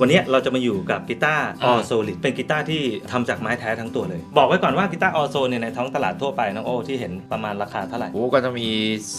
วันนี้เราจะมาอยู่กับกีตาร์ออ่าอโซลิดเป็นกีตาร์ที่ทำจากไม้แท้ทั้งตัวเลย บอกไว้ก่อนว่ากีตาร์ออโซเนี่ยในท้องตลาดทั่วไปน้องโอที่เห็นประมาณราคาเท่าไหร่โอ้ก็จะมี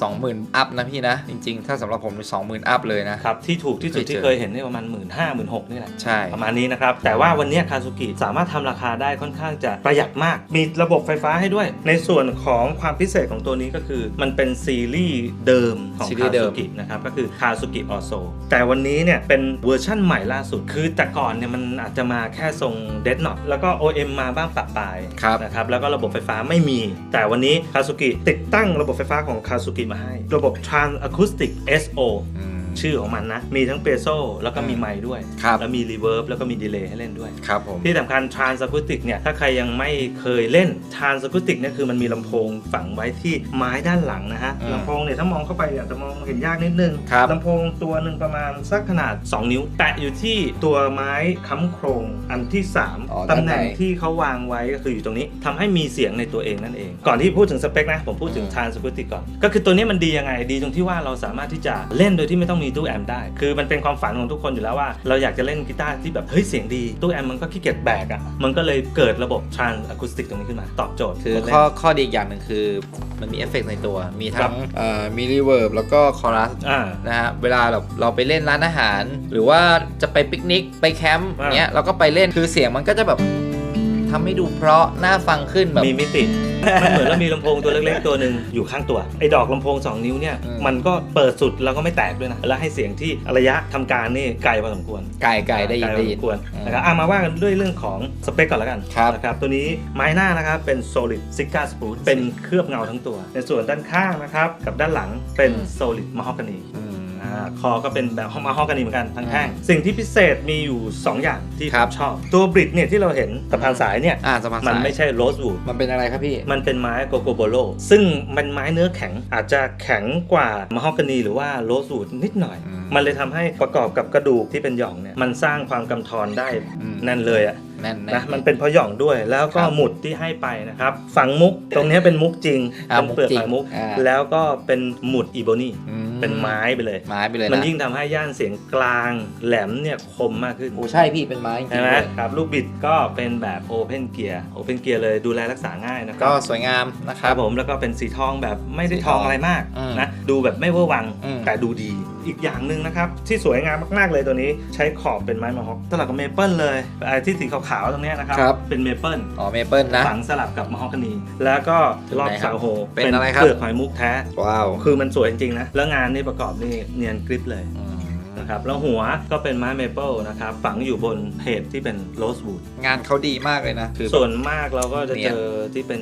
20,000 อัพนะพี่นะ จริงๆ ถ้าสำหรับผมมี20,000 อัพเลยนะครับ ที่ถูกที่สุดเคยเจอที่เคยเห็นเนี่ยประมาณ 1 5ื่นห้าหมื่นหกนี่แหละใช่ประมาณนี้นะครับ แต่ว่าวันนี้คาซูกิสามารถทำราคาได้ค่อนข้างจะประหยัดมาก มีระบบไฟฟ้าให้ด้วย ในส่วนของความพิเศษของตัวนี้ก็คือ มันเป็นซีรีส์เดิมของซีรีคาส์เดิซูมกินะครับก็คือคาซูกิออโซแต่วันนี้เนี่ยเป็นเวอร์ชั่นใหม่ล่าสุดคือแต่ก่อนเนี่ยมันอาจจะมาแค่ทรงเด d น็อตแล้วก็ OM มาบ้างปะปลายครับ นะครับแล้วก็ระบบไฟฟ้าไม่มี แต่วันนี้คาซูกิติดตั้งระบบไฟฟ้าของคาซูกิมาให้ ระบบ Trans Acoustic SO อืม ชื่อของมันนะ มีทั้งเปโซแล้วก็มีไมค์ด้วย ครับแล้วมีรีเวิร์บแล้วก็มีดีเลย์ให้เล่นด้วย ครับผม ที่สำคัญ Trans Acoustic เนี่ย ถ้าใครยังไม่เคยเล่น Trans Acoustic เนี่ยคือมันมีลำโพงฝังไว้ที่ไม้ด้านหลังนะฮะอืมลำโพงเนี่ยถ้ามองเข้าไปอาจจะมองเห็นยากนิดนึงครับ ลำโพงตัวหนึ่งประมาณสักขนาด 2 นิ้วแปะอยู่ที่ตัวไม้ค้ำโครงอันที่อ๋อ3ตำแหน่งด้านใน ที่เขาวางไว้ก็คืออยู่ตรงนี้ทำให้มีเสียงในตัวเองนั่นเอง ก่อนที่พูดถึงสเปคนะผมพูดถึงอืม Trans Acoustic ก่อนก็คือตัวนี้มันดียังไงดีตรงที่ว่าเราสามารถที่จะเล่นโดยที่ไม่ต้องมีตู้แอมป์ได้ คือมันเป็นความฝันของทุกคนอยู่แล้วว่า เราอยากจะเล่นกีตาร์ที่แบบเฮ้ยเสียงดี ตู้แอมป์มันก็ขี้เกียจแบกอะ มันก็เลยเกิดระบบ Trans Acoustic ตรงนี้ขึ้นมา ตอบโจทย์คือคนเล่นข้อข้อดีอีกอย่างหนึ่งคือมันมีเอฟเฟกต์ในตัว มีครัทั้บงเอ่อมีรีเวิร์บแล้วก็คอรัสอ่านะฮะ เวลาแบบเราไปเล่นร้านอาหาร หรือว่าจะไปปิกนิกไปแคมป์อ่าเงี้ยเราก็ไปเล่นคือเสียงมันก็จะแบบ ทำให้ดูเพราะน่าฟังขึ้นแบบ มีมิติ มันเหมือนเรามีลำโพงตัวเล็กๆตัวหนึ่งอยู่ข้างตัว ไอ้ดอกลำโพง 2 นิ้วเนี่ย อืม มันก็เปิดสุดแล้วก็ไม่แตกด้วยนะ แล้วให้เสียงที่ระยะทำการนี่ไกลพอสมควรไก่ไก่ได้ยินกลได้พอยิสนมควรอืมนะครับอะมาว่ากันด้วยเรื่องของสเปคก่อนแล้วกันครับ นะครับ ตัวนี้ไม้หน้านะครับเป็น solid s i g a spruce เป็นเคลือบเงาทั้งตัว ในส่วนด้านข้างนะครับกับด้านหลังเป็น solid mahogany อืม อ่าคอก็เป็นแบบมาฮอกกันนีเหมือนกันทั้งแท่งสิ่งที่พิเศษมีอยู่ 2 อย่างที่ผครับ มชอบ ตัวบริดเนี่ยที่เราเห็นสะพานสายเนี่ย อ่าสะพานมันสายไม่ใช่โรสวูด มันเป็นอะไรครับพี่ มันเป็นไม้โกโกโบโล ซึ่งมันไม้เนื้อแข็งอาจจะแข็งกว่ามาฮอกกานีหรือว่าโรสวูดนิดหน่อย อืมมันเลยทำให้ประกอบกับกระดูกที่เป็นหย่องเนี่ยมันสร้างความกำทอนได้อืม แน่นเลยอะแน่นนะมันเป็นเพราะหย่องด้วย แล้วก็ครับหมุดที่ให้ไปนะครับ ฝังมุกตรงนี้เป็นมุกจริงอ่าเป็นเปลือกมุกจริงหอยมุก อ่า แล้วก็เป็นหมุดอีโบนีอืมเป็นไม้ไปเลย ไม้ไปเลยมันนะยิ่งทำให้ย่านเสียงกลางแหลมเนี่ยคมมากขึ้น โอ้ใช่พี่เป็นไม้จริใช่งไหมๆด้วยครับลูกบิดก็เป็นแบบโอเพนเกียร์โอเพนเกียร์เลยดูแลรักษาง่ายนะคก็รับสวยงามนะคครัรับ บผมแล้วก็เป็นสีทองแบบไม่ได้สีททอองงอะไรมากอืมนะดูแบบไม่เวอร์วังอืม แต่ดูดี อีกอย่างหนึ่งนะครับ ที่สวยงามมากๆเลยตัวนี้ใช้ขอบเป็นไม้มะฮอกสลับกับเมเปิลเลยไอ้ที่สีขาวๆตรงเนี้ยนะครับ ครับ เป็นเมเปิลอ๋อเมเปิลนะ ฝังสลับกับมะฮอกกานีแล้วก็รอบเป็นไงครับเสาโฮเป็นอะไรครับ เปลือกหอยมุกแท้ ว้าวคือมันสวยจริงๆนะ แล้วงานนี่ประกอบนี่เนียนกริปเลยอืมนะครับแล้วหัวก็เป็นไม้เมเปิลนะครับฝังอยู่บนเพจที่เป็นโรสวูดงานเขาดีมากเลยนะคือ ส่วนมากเราก็จะเนีเจยนอที่เป็น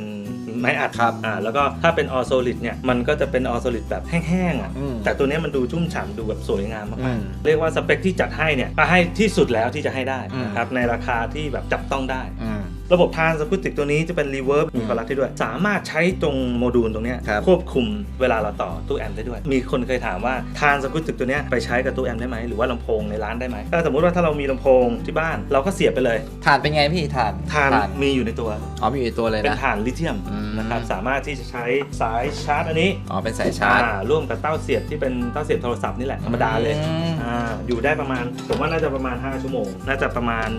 ไม้อัดครับอ่าแล้วก็ถ้าเป็นออโซลิดเนี่ยมันก็จะเป็นออโซลิดแบบแห้งๆอะอืมแต่ตัวเนี้ยมันดูชุ่มฉ่ำดูแบบสวยงามอืมากม ๆเรียกว่าสเปคที่จัดให้เนี่ยก็ให้ที่สุดแล้วที่จะให้ได้อืมนะครับในราคาที่แบบจับต้องได้ อืม ระบบทานสกุติกตัวนี้จะเป็นรีเวิร์บมีอืมคอรัสให้ด้วย สามารถใช้ตรงโมดูลตรงเนี้ยครับควบคุมเวลาเราต่อตู้แอมป์ได้ด้วย มีคนเคยถามว่าทานสกุติกตัวเนี้ยไปใช้กับตู้แอมป์ได้ไหมหรือว่าลำโพงในร้านได้ไหมถ้าสมมติว่าถ้าเรามีลำโพงที่บ้านเราก็เสียบไปเลยฐานเป็นไงพี่ฐานทานมีอยู่ในตัวอ๋อมีอยู่ในตัวเลยเป็นนะถ่านลิเธียมอืมนะครับสามารถที่จะใช้สายชาร์จอันนี้อ๋อเป็นสายชาร์จอ่ร่วมกับเต้าเสียบที่เป็นเต้าเสียบโทรศัพท์นี่แหละธรรมดาเลยอืมอ่าอยู่ได้ประมาณ ผมว่าน่าจะประมาณ 5 ชั่วโมง น่าจะประมาณ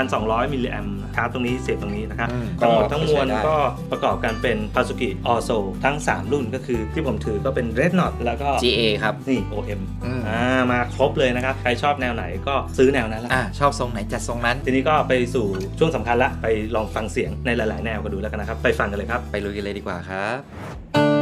1,200มิลลิแอมป์ชาร์จตรงนี้เสียบตรงนี้นะครับอืมทั้งหมดทั้งมวลใช้ได้ก็ประกอบกันเป็น p a s u k i Orso ทั้ง 3 รุ่นก็คือที่ผมถือก็เป็น Red Knot แล้วก็ GA ครับ นี่ OM อืมอ่ามาครบเลยนะครับ ใครชอบแนวไหนก็ซื้อแนวนั้นละอะชอบทรงไหนจัดทรงนั้น ทีนี้ก็ไปสู่ช่วงสำคัญละ ไปลองฟังเสียงในหลาย ๆ แนวกันดูแล้วกันนะครับ ไปฟังกันเลยครับ ไปลุยกันเลยดีกว่าครับ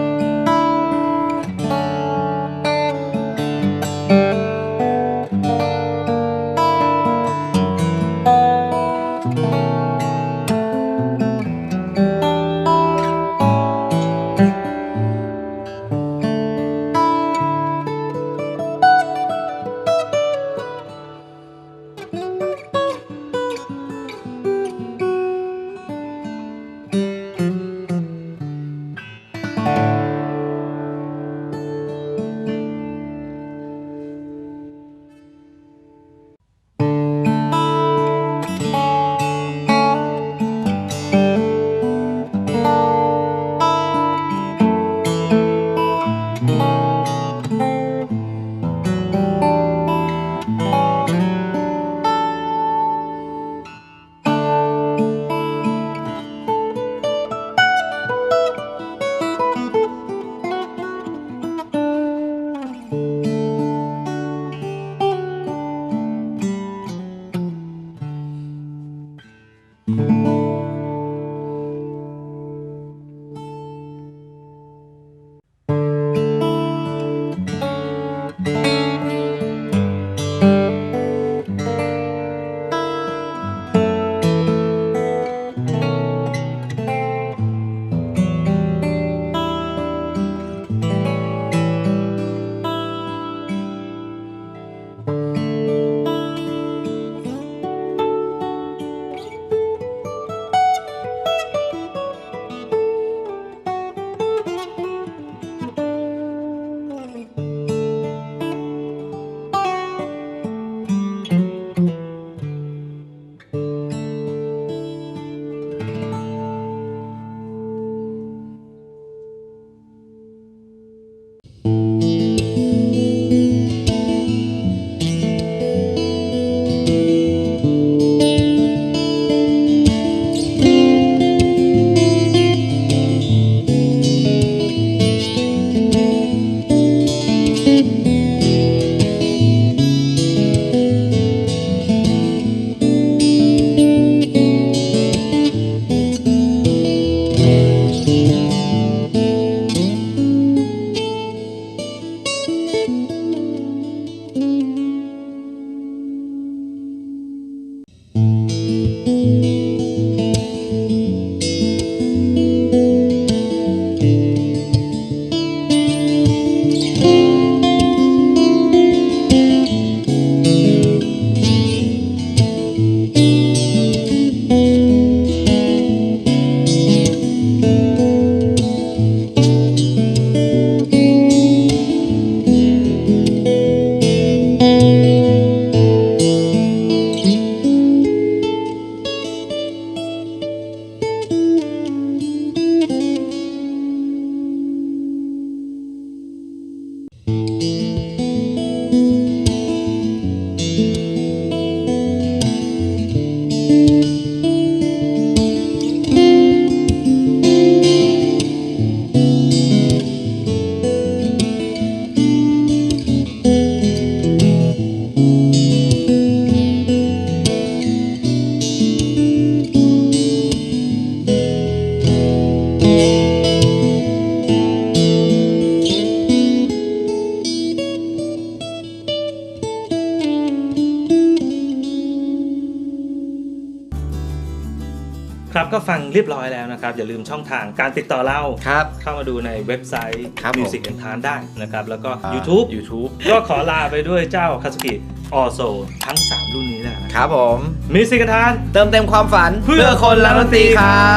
ก็ฟังเรียบร้อยแล้วนะครับ อย่าลืมช่องทางการติดต่อเราครับ เข้ามาดูในเว็บไซต์ครับผม Music and t a n ได้นะครับ แล้วก็อ่า YouTube YouTube ก็ขอลาไปด้วยเจ้าคา s กิออโซทั้ง 3 รุ่นนี้แหละนะครับผม Music and t a n เติมเต็มความฝันเพื่อคนรักดนตรีครั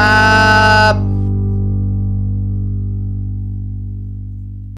บ